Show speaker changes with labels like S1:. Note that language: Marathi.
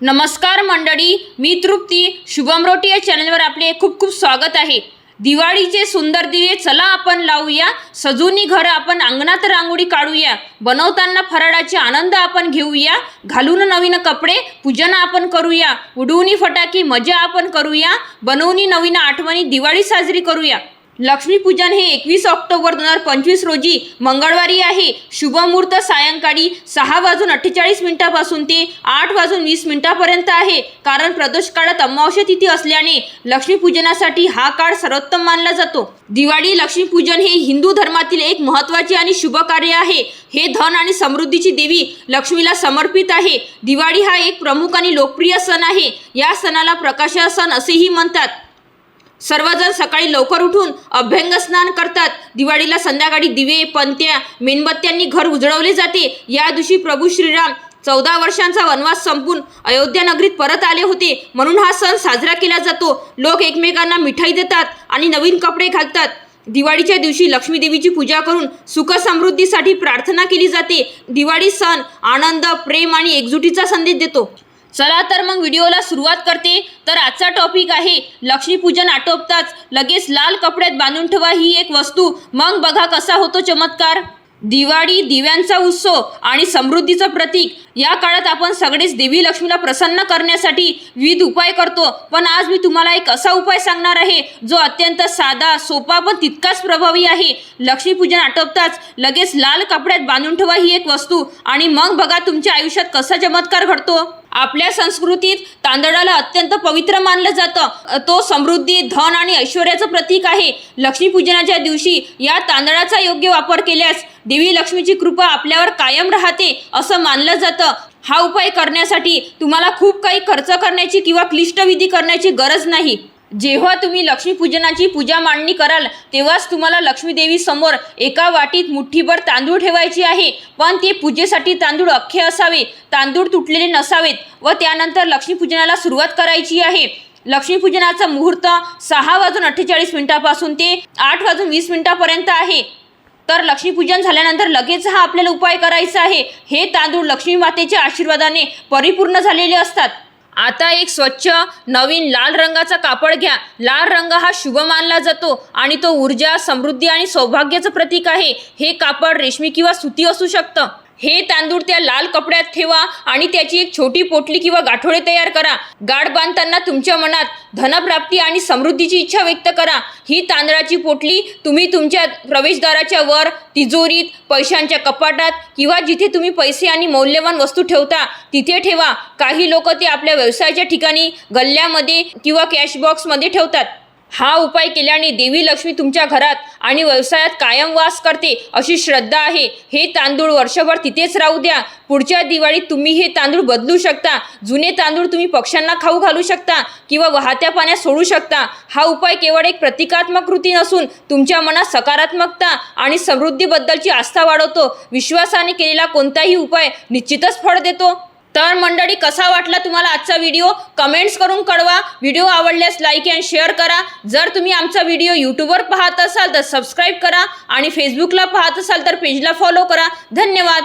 S1: नमस्कार मंडळी मी तृप्ती. शुभम रोटी या चॅनलवर आपले खूप खूप स्वागत आहे. दिवाळीचे सुंदर दिवे चला आपण लावूया. सजूनी घर आपण अंगणात रांगोळी काढूया. बनवताना फराळाचे आनंद आपण घेऊया. घालून नवीन कपडे पूजन आपण करूया. उडवणी फटाके मजा आपण करूया. बनवून नवीन आठवणी दिवाळी साजरी करूया. लक्ष्मीपूजन हे एकवीस ऑक्टोबर दोन हजार पंचवीस रोजी मंगळवारी आहे. शुभमुहूर्त सायंकाळी सहा वाजून अठ्ठेचाळीस मिनिटापासून ते आठ वाजून वीस मिनिटापर्यंत आहे. कारण प्रदोष काळात अमावस्या तिथी असल्याने लक्ष्मीपूजनासाठी हा काळ सर्वोत्तम मानला जातो. दिवाळी लक्ष्मीपूजन हे हिंदू धर्मातील एक महत्त्वाचे आणि शुभ कार्य आहे. हे धन आणि समृद्धीची देवी लक्ष्मीला समर्पित आहे. दिवाळी हा एक प्रमुख आणि लोकप्रिय सण आहे. या सणाला प्रकाश सण असेही म्हणतात. सर्वजण सकाळी लवकर उठून अभ्यंग स्नान करतात. दिवाळीला संध्याकाळी दिवे पंत्या मेणबत्त्यांनी घर उजळवले जाते. या दिवशी प्रभू श्रीराम चौदा वर्षांचा वनवास संपून अयोध्या नगरीत परत आले होते. म्हणून हा सण साजरा केला जातो. लोक एकमेकांना मिठाई देतात आणि नवीन कपडे घालतात. दिवाळीच्या दिवशी लक्ष्मी देवीची पूजा करून सुख समृद्धीसाठी प्रार्थना केली जाते. दिवाळी सण आनंद प्रेम आणि एकजुटीचा संदेश देतो. चला तर मग व्हिडिओला सुरुवात करते. तर आजचा टॉपिक आहे लक्ष्मीपूजन आटोपताच. लगेच लाल कपड्यात बांधून ठेवा ही एक वस्तू. मग बघा कसा होतो चमत्कार. दिवाळी दिव्यांचा उत्सव आणि समृद्धीचं प्रतीक. या काळात आपण सगळेच देवी लक्ष्मीला प्रसन्न करण्यासाठी विविध उपाय करतो. पण आज मी तुम्हाला एक असा उपाय सांगणार आहे जो अत्यंत साधा सोपा पण तितकाच प्रभावी आहे. लक्ष्मीपूजन आटोपताच लगेच लाल कपड्यात बांधून ठेवा ही एक वस्तू. आणि मग बघा तुमच्या आयुष्यात कसा चमत्कार घडतो. आपल्या संस्कृतीत तांदळाला अत्यंत पवित्र मानलं जातं. तो समृद्धी धन आणि ऐश्वर्याचं प्रतीक आहे. लक्ष्मीपूजनाच्या दिवशी या तांदळाचा योग्य वापर केल्यास देवी लक्ष्मीची कृपा आपल्यावर कायम राहते असं मानलं जातं. हा उपाय करण्यासाठी तुम्हाला खूप काही खर्च करण्याची किंवा क्लिष्ट विधी करण्याची गरज नाही. जेव्हा तुम्ही लक्ष्मीपूजनाची पूजा मांडणी कराल तेव्हाच तुम्हाला लक्ष्मीदेवी समोर एका वाटीत मुठ्ठीभर तांदूळ ठेवायचे आहे. पण ते पूजेसाठी तांदूळ अख्खे असावे तांदूळ तुटलेले नसावेत व त्यानंतर लक्ष्मीपूजनाला सुरुवात करायची आहे. लक्ष्मीपूजनाचा मुहूर्त सहा वाजून अठ्ठेचाळीस मिनिटापासून ते आठ वाजून वीस मिनिटापर्यंत आहे. तर लक्ष्मीपूजन झाल्यानंतर लगेच हा आपल्याला उपाय करायचा आहे. हे तांदूळ लक्ष्मी मातेच्या आशीर्वादाने परिपूर्ण झालेले असतात. आता एक स्वच्छ नवीन लाल रंगाचा कापड घ्या. लाल रंग हा शुभ मानला जातो आणि तो ऊर्जा समृद्धी आणि सौभाग्याचं प्रतीक आहे. हे कापड रेशमी किंवा सुती असू शकतं. हे तांदूळ त्या लाल कपड्यात ठेवा आणि त्याची एक छोटी पोटली किंवा गाठोडे तयार करा. गाठ बांधताना तुमच्या मनात धनप्राप्ती आणि समृद्धीची इच्छा व्यक्त करा. ही तांदळाची पोटली तुम्ही तुमच्या प्रवेशद्वाराच्या वर तिजोरीत पैशांच्या कपाटात किंवा जिथे तुम्ही पैसे आणि मौल्यवान वस्तू ठेवता तिथे ठेवा. काही लोक ते आपल्या व्यवसायाच्या ठिकाणी गल्ल्यामध्ये किंवा कॅश बॉक्समध्ये ठेवतात. हा उपाय केल्याने देवी लक्ष्मी तुमच्या घरात आणि व्यवसायात कायम वास करते अशी श्रद्धा आहे. हे तांदूळ वर्षभर तिथेच राहू द्या. पुढच्या दिवाळीत तुम्ही हे तांदूळ बदलू शकता. जुने तांदूळ तुम्ही पक्ष्यांना खाऊ घालू शकता किंवा वाहत्या पाण्यात सोडू शकता. हा उपाय केवळ एक प्रतिकात्मक कृती नसून तुमच्या मनात सकारात्मकता आणि समृद्धीबद्दलची आस्था वाढवतो. विश्वासाने केलेला कोणताही उपाय निश्चितच फळ देतो. तर मंडळी कसा वाटला तुम्हाला आजचा व्हिडिओ? कमेंट्स करून कळवा. व्हिडिओ आवडल्यास लाईक अँड शेअर करा. जर तुम्ही आमचा व्हिडिओ यूट्यूबवर पाहत असाल तर सबस्क्राईब करा. आणि फेसबुकला पाहत असाल तर पेजला फॉलो करा. धन्यवाद.